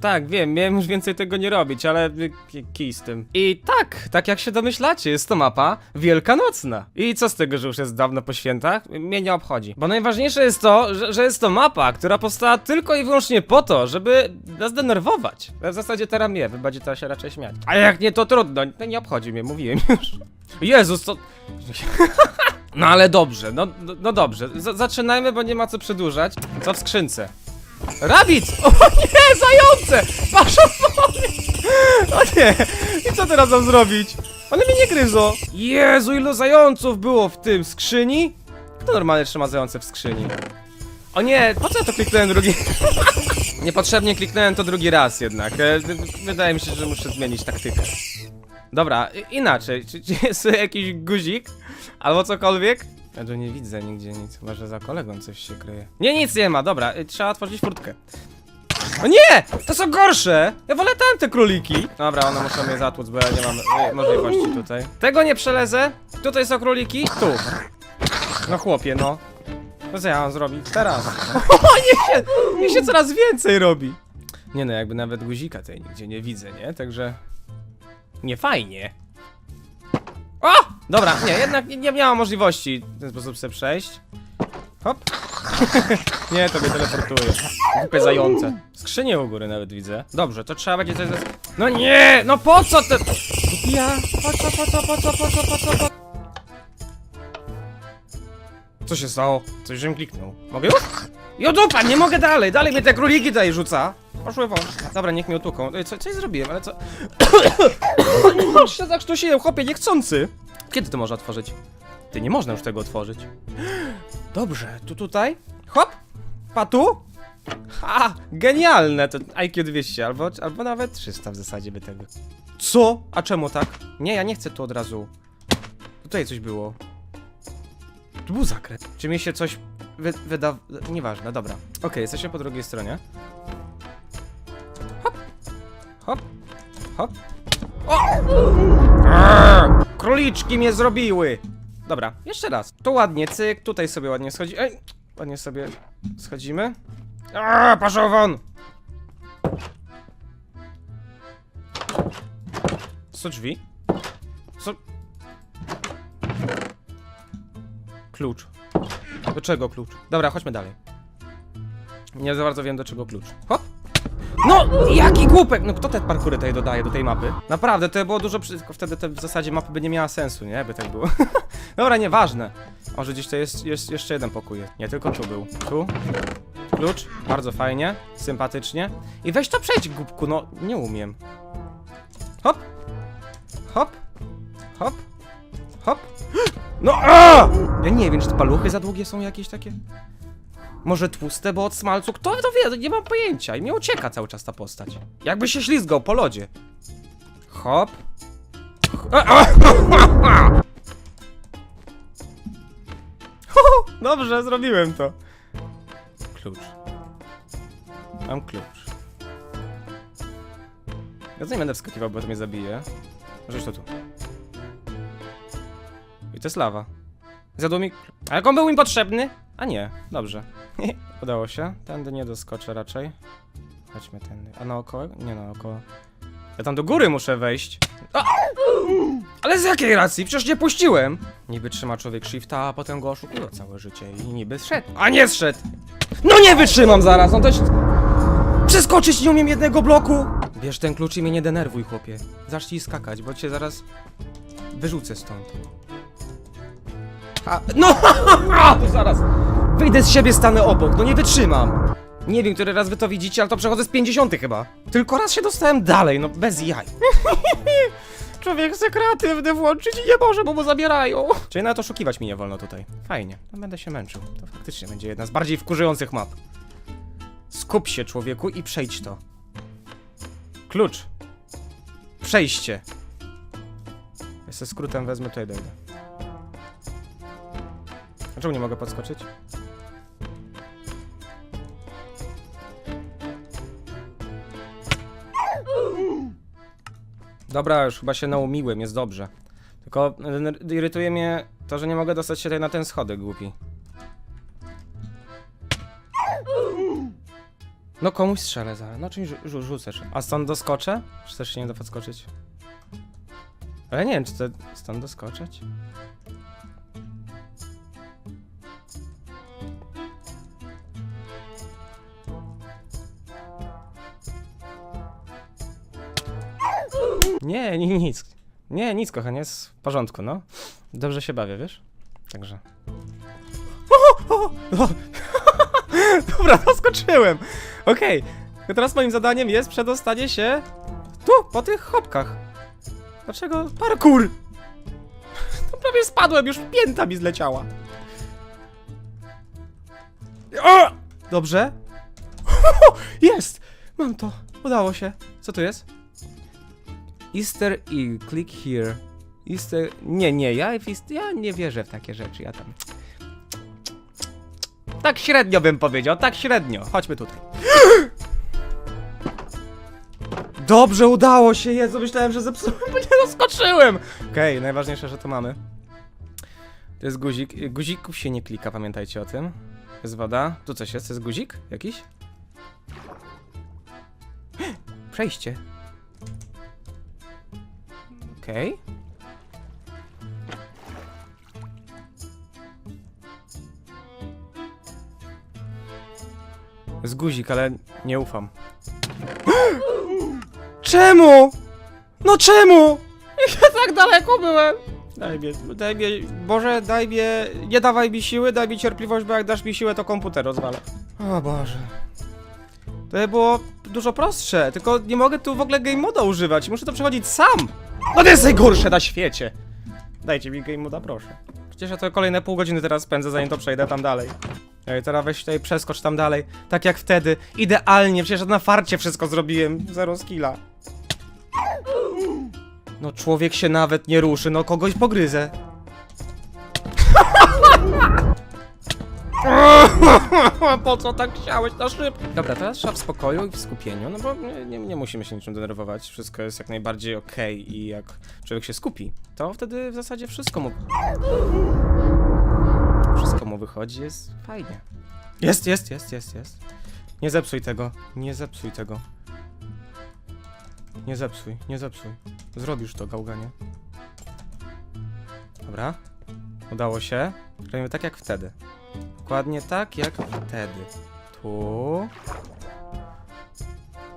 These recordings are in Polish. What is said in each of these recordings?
Tak, wiem, miałem już więcej tego nie robić, ale y, ki- kij z tym. I tak, tak jak się domyślacie, jest to mapa wielkanocna. I co z tego, że już jest dawno po świętach? Mnie nie obchodzi. Bo najważniejsze jest to, że, że jest to mapa, która powstała tylko i wyłącznie po to, żeby nas denerwować. W zasadzie teraz mnie, wy będziecie teraz się raczej śmiać. A jak nie, to trudno, to nie obchodzi mnie, mówiłem już. Jezus, to... No ale dobrze, no, no, no dobrze. Z zaczynajmy, bo nie ma co przedłużać. Co w skrzynce? Rabbit! O nie, zające! Pasza O nie! I co teraz mam zrobić? One mnie nie gryzą. Jezu, ilu zająców było w tym skrzyni? Kto normalnie trzyma zające w skrzyni? O nie, po co ja to kliknąłem drugi? Niepotrzebnie kliknąłem to drugi raz jednak. E, Wydaje mi się, że muszę zmienić taktykę. Dobra, inaczej. Czy, czy jest jakiś guzik? Albo cokolwiek? Ja tu nie widzę nigdzie nic, chyba że za kolegą coś się kryje. Nie, nic nie ma, dobra, y, trzeba otworzyć furtkę. O nie! To są gorsze! Ja wolę tam te króliki. Dobra, one muszą mnie zatłuc, bo ja nie mam y, możliwości tutaj. Tego nie przelezę. Tutaj są króliki. Tu. No chłopie, no. Co ja mam zrobić? Teraz. O, się, niech się coraz więcej robi. Nie no, jakby nawet guzika tutaj nigdzie nie widzę, nie? Także... Nie fajnie. O! Dobra, nie, jednak nie, nie miałam możliwości w ten sposób sobie przejść. Hop. nie, to mnie teleportuje. Głupie zające. Skrzynię u góry nawet widzę. Dobrze, to trzeba będzie coś... No nie! No po co te... Ja... Po co, po co, po co, po co, po co, po... Co się stało? Coś żem kliknął. Mogę już? Jo dupa, nie mogę dalej! Dalej mnie te króliki tutaj rzuca! Poszły won. Dobra, niech mnie utłuką. Ej, Co, coś zrobiłem, ale co... Aż się zakrztusiłem, chłopie, niechcący! Kiedy to można otworzyć? Ty, nie można już tego otworzyć. Dobrze, tu tutaj. Hop! Patu! Ha! Genialne! To IQ 200 albo, albo nawet 300 w zasadzie by tego. Co? A czemu tak? Nie, ja nie chcę tu od razu. Tutaj coś było. Tu był zakręt. Czy mi się coś wy, wyda... Nieważne, dobra. Okej, jesteśmy po drugiej stronie. Hop! Hop! Hop! O! Arr! Króliczki mnie zrobiły! Dobra, jeszcze raz. Tu ładnie, cyk, tutaj sobie ładnie schodzi. Ej! Ładnie sobie schodzimy. Aaa, paszą won! Co drzwi? Co? Klucz. Do czego klucz? Dobra, chodźmy dalej. Nie za bardzo wiem do czego klucz. Hop! No, jaki głupek! No kto te parkury tutaj dodaje do tej mapy? Naprawdę, to było dużo przy... tylko wtedy to w zasadzie mapy by nie miała sensu, nie? By tak było. Dobra, nieważne. Może gdzieś to jest, jest jeszcze jeden pokój. Nie, tylko tu był. Tu. Klucz. Bardzo fajnie. Sympatycznie. I weź to przejdź, głupku, no. Nie umiem. Hop. Hop. Hop. Hop. No a! Ja nie wiem, czy te paluchy za długie są jakieś takie? Może tłuste, bo od smalcu? Kto to wie? Nie mam pojęcia. I mnie ucieka cały czas ta postać. Jakby się ślizgał po lodzie. Hop. Dobrze, zrobiłem to. Klucz. Mam klucz. Ja nie będę wskakiwał, bo to mnie zabije. Rzuć to tu. I to jest lawa. Zjadło mi... A jak on był mi potrzebny? A nie, dobrze. Udało się. Tędy nie doskoczę raczej. Chodźmy tędy. A naokoło? Nie naokoło. Ja tam do góry muszę wejść. Ale z jakiej racji? Przecież nie puściłem! Niby trzyma człowiek shifta, a potem go oszukuje całe życie i niby zszedł. A nie zszedł! No nie wytrzymam zaraz, no to jest... Przeskoczyć nie umiem jednego bloku! Bierz ten klucz i mnie nie denerwuj, chłopie. Zacznij skakać, bo cię zaraz wyrzucę stąd. A, no, to zaraz. Wyjdę z siebie, stanę obok, no nie wytrzymam. Nie wiem, który raz wy to widzicie, ale to przechodzę z 50 chyba. Tylko raz się dostałem dalej, no bez jaj. Człowiek chce kreatywny włączyć i nie może, bo mu zabierają. Czyli nawet oszukiwać mi nie wolno tutaj. Fajnie, no będę się męczył. To faktycznie będzie jedna z bardziej wkurzających map. Skup się, człowieku, i przejdź to. Klucz. Przejście. Ja ze skrótem wezmę, tutaj dojdę. Dlaczego nie mogę podskoczyć? Dobra, już chyba się naumiłem, jest dobrze. Tylko dener- irytuje mnie to, że nie mogę dostać się tutaj na ten schodek, głupi. No komuś strzelę zaraz. No czymś rzu- rzu- rzucę. A stąd doskoczę? Czy też się nie da podskoczyć? Ale nie wiem, czy to stąd doskoczyć? Nie, ni- nic. Nie, nic, kochanie, jest w porządku, no. Dobrze się bawię, wiesz? Także. O. Dobra, doskoczyłem. Okej. Teraz moim zadaniem jest przedostanie się tu, po tych chopkach. Dlaczego? Parkour! To prawie spadłem, już pięta mi zleciała. O! Dobrze. Jest! Mam to. Udało się. Co to jest? Easter egg. Click here. Easter... Nie, nie, ja, w ja nie wierzę w takie rzeczy, ja tam... Tak średnio bym powiedział, tak średnio. Chodźmy tutaj. Dobrze, udało się, Jezu, myślałem, że zepsułem, bo nie doskoczyłem. Okej, najważniejsze, że to mamy. To jest guzik. Guzików się nie klika, pamiętajcie o tym. Jest woda. Tu coś jest, to jest guzik jakiś? Przejście. Okej. Z guzik, ale nie ufam. Czemu? No czemu? Ja tak daleko byłem. Daj mi, daj Boże, daj nie dawaj mi siły, daj mi cierpliwość, bo jak dasz mi siłę, to komputer rozwalę. O Boże. To by było dużo prostsze, tylko nie mogę tu w ogóle game moda używać, muszę to przechodzić sam. No to jest najgorsze na świecie. Dajcie mi game moda, proszę. Przecież ja to kolejne pół godziny teraz spędzę, zanim to przejdę tam dalej. Ej, teraz weź tutaj przeskocz tam dalej. Tak jak wtedy. Idealnie, przecież na farcie wszystko zrobiłem. Zero skilla. No człowiek się nawet nie ruszy, no kogoś pogryzę. po co tak chciałeś na szybko? Dobra, teraz trzeba w spokoju i w skupieniu, no bo nie, nie, nie musimy się niczym denerwować. Wszystko jest jak najbardziej okej i jak człowiek się skupi, to wtedy w zasadzie wszystko mu... Wszystko mu wychodzi, jest fajnie. Jest, jest, jest, jest, jest. Nie zepsuj tego, nie zepsuj tego. Nie zepsuj, nie zepsuj. Zrobisz to, gałganie. Dobra. Udało się. Robimy tak jak wtedy. Dokładnie tak jak wtedy. Tu.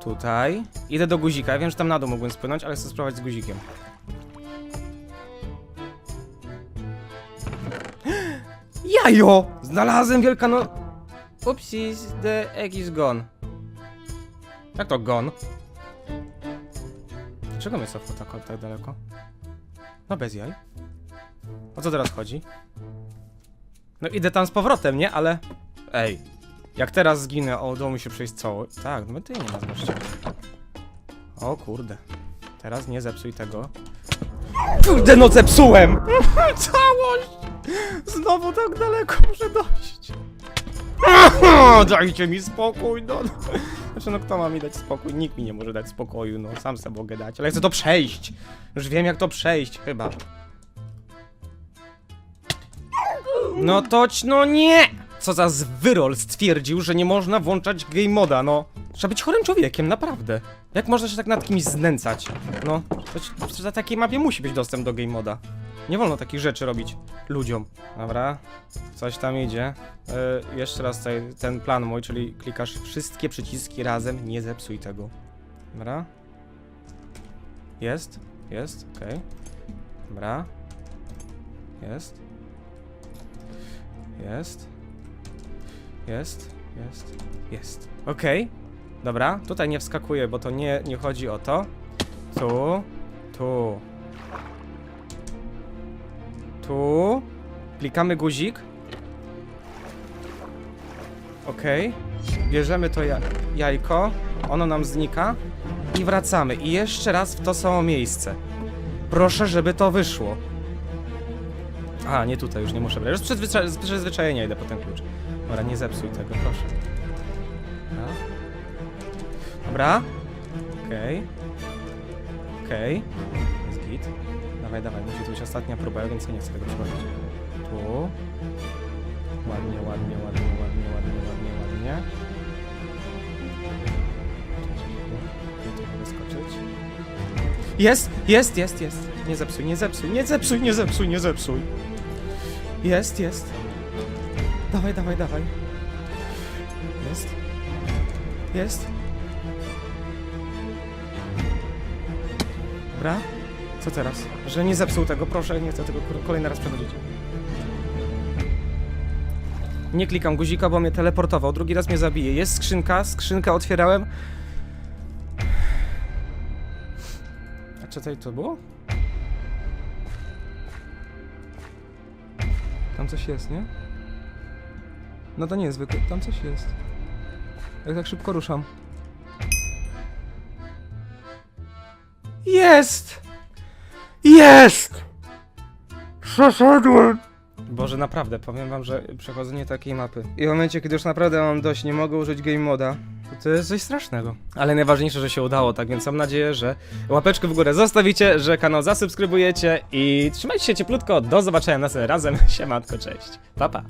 Tutaj. Idę do guzika. Ja wiem, że tam na dół mogłem spłynąć, ale chcę spróbować z guzikiem. Jajo! Znalazłem wielkano... Upsis, the egg is gone. Jak to gone? Dlaczego mnie cofło tak, daleko? No bez jaj. O co teraz chodzi? No idę tam z powrotem, nie? Ale... Ej. Jak teraz zginę, o, mi się przejść cało... Tak, no ty nie ma zresztą. O kurde. Teraz nie zepsuj tego. Kurde, no zepsułem! Całość! Znowu tak daleko muszę dojść. Dajcie mi spokój, no. Znaczy, no kto ma mi dać spokój? Nikt mi nie może dać spokoju, no. Sam sobie mogę dać, ale chcę to przejść. Już wiem, jak to przejść, chyba. No toć, no nie! Co za zwyrol stwierdził, że nie można włączać game moda, no. Trzeba być chorym człowiekiem, naprawdę. Jak można się tak nad kimś znęcać? No, to na takiej mapie musi być dostęp do game moda. Nie wolno takich rzeczy robić ludziom. Dobra, coś tam idzie. Yy, jeszcze raz tutaj ten plan mój, czyli klikasz wszystkie przyciski razem, nie zepsuj tego. Dobra. Jest, jest, okej. Dobra. Jest. Jest. Jest, jest, jest. Okej. Dobra, tutaj nie wskakuję, bo to nie, nie chodzi o to. Tu, tu. Tu. Klikamy guzik. Okej. Bierzemy to ja jajko. Ono nam znika. I wracamy. I jeszcze raz w to samo miejsce. Proszę, żeby to wyszło. A, nie tutaj, już nie muszę brać. Już z przyzwyczajenia idę po ten klucz. Dobra, nie zepsuj tego, proszę. Dobra. Dobra. Okej. Okay. Okej. Okay. Jest git. Dawaj, dawaj, musi to być ostatnia próba, ja więcej nie chcę tego przechodzić. Tu. Ładnie, ładnie, ładnie, ładnie, ładnie, ładnie, ładnie. wyskoczyć. Jest, jest, jest, jest. Nie zepsuj, nie zepsuj, nie zepsuj, nie zepsuj, nie zepsuj. Jest, jest. Dawaj, dawaj, dawaj. Jest. Jest. Dobra. Co teraz? Że nie zepsuł tego, proszę, nie chcę tego kolejny raz przechodzić. Nie klikam guzika, bo mnie teleportował. Drugi raz mnie zabije. Jest skrzynka, skrzynkę otwierałem. A co tutaj to było? Tam coś jest, nie? No to nie jest zwykle, tam coś jest. Jak tak szybko ruszam. Jest! Jest! Przeszedłem! Boże, naprawdę, powiem wam, że przechodzenie takiej mapy. I w momencie, kiedy już naprawdę mam dość, nie mogę użyć game moda, to, to jest coś strasznego. Ale najważniejsze, że się udało, tak więc mam nadzieję, że łapeczkę w górę zostawicie, że kanał zasubskrybujecie i trzymajcie się cieplutko. Do zobaczenia następnym razem. Siemanko, cześć. Pa, pa.